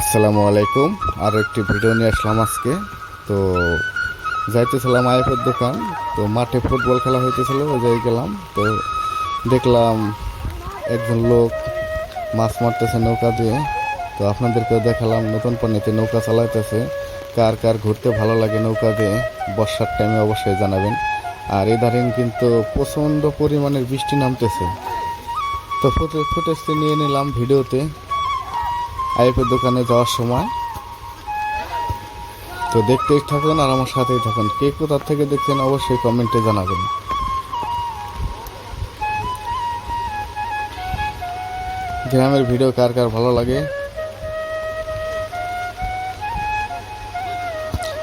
আসসালামু আলাইকুম। আর একটি ভিডিও নিয়ে আসলাম আজকে। তো যাইতেছিলাম আইফের দোকান। তো মাঠে ফুটবল খেলা হইতেছিল জায়গায় গেলাম। তো দেখলাম একজন লোক মাছ মারতেছে নৌকা দিয়ে। তো আপনাদেরকেও দেখালাম, নতুন পানিতে নৌকা চালাইতেছে। কার কার ঘুরতে ভালো লাগে নৌকা দিয়ে, বর্ষার টাইমে অবশ্যই জানাবেন। আর এধারেন কিন্তু প্রচণ্ড পরিমাণের বৃষ্টি নামতেছে। তো ফুটে ফুটেজটি নিয়ে নিলাম ভিডিওতে। আইপের দোকানে যাওয়ার সময়। তো দেখতেই থাকুন আর আমার সাথেই থাকুন। কে কোথা থেকে দেখছেন অবশ্যই কমেন্টে জানাবেন। গ্রামের ভিডিও কার কার ভালো লাগে?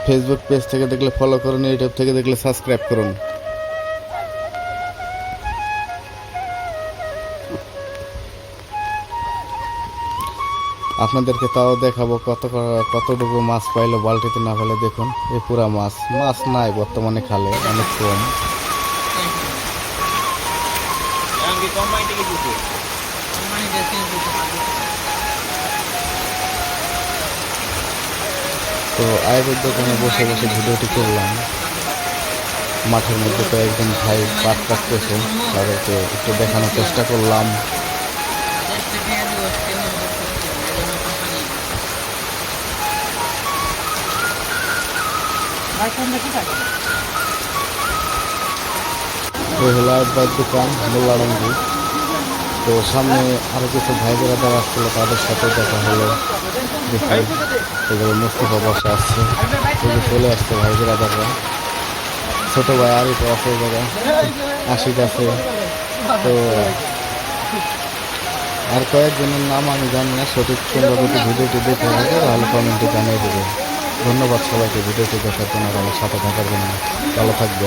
ফেসবুক পেজ থেকে দেখলে ফলো করুন ইউটিউব থেকে দেখলে সাবস্ক্রাইব করুন। আপনাদেরকে তাও দেখাবো কত কতটুকু মাছ পাইলো বালতিতে না পেলে দেখুন এই পুরা মাছ। মাছ নাই বর্তমানে খালে, অনেক কম. তো আয়ের দোকানে বসে বসে ভিডিওটি করলাম। মাঠের মধ্যে কয়েকজন ভাই পাট কাটতেছে, তাদেরকে একটু দেখানোর চেষ্টা করলাম। এই হলো মোল্লাডাঙ্গি তো সামনে আরও কিছু ভাই বেড়াদার আসছিল তাদের সাথে দেখা হলো এগুলো মুস্তফা বসে আসছে এগুলো চলে আসছে ভাই বেড়াদাররা ছোট ভাই আরিফ আছে এই জায়গায় আশিক আছে তো আর কয়েকজনের নাম আমি জানি না সঠিক সুন্দর ভিডিওটি দেখে থাকে তাহলে কমেন্টে জানিয়ে দেবে ধন্যবাদ সবাইকে ভিডিওটি দেখার জন্য আমার সাথে থাকার জন্য। ভালো থাকবে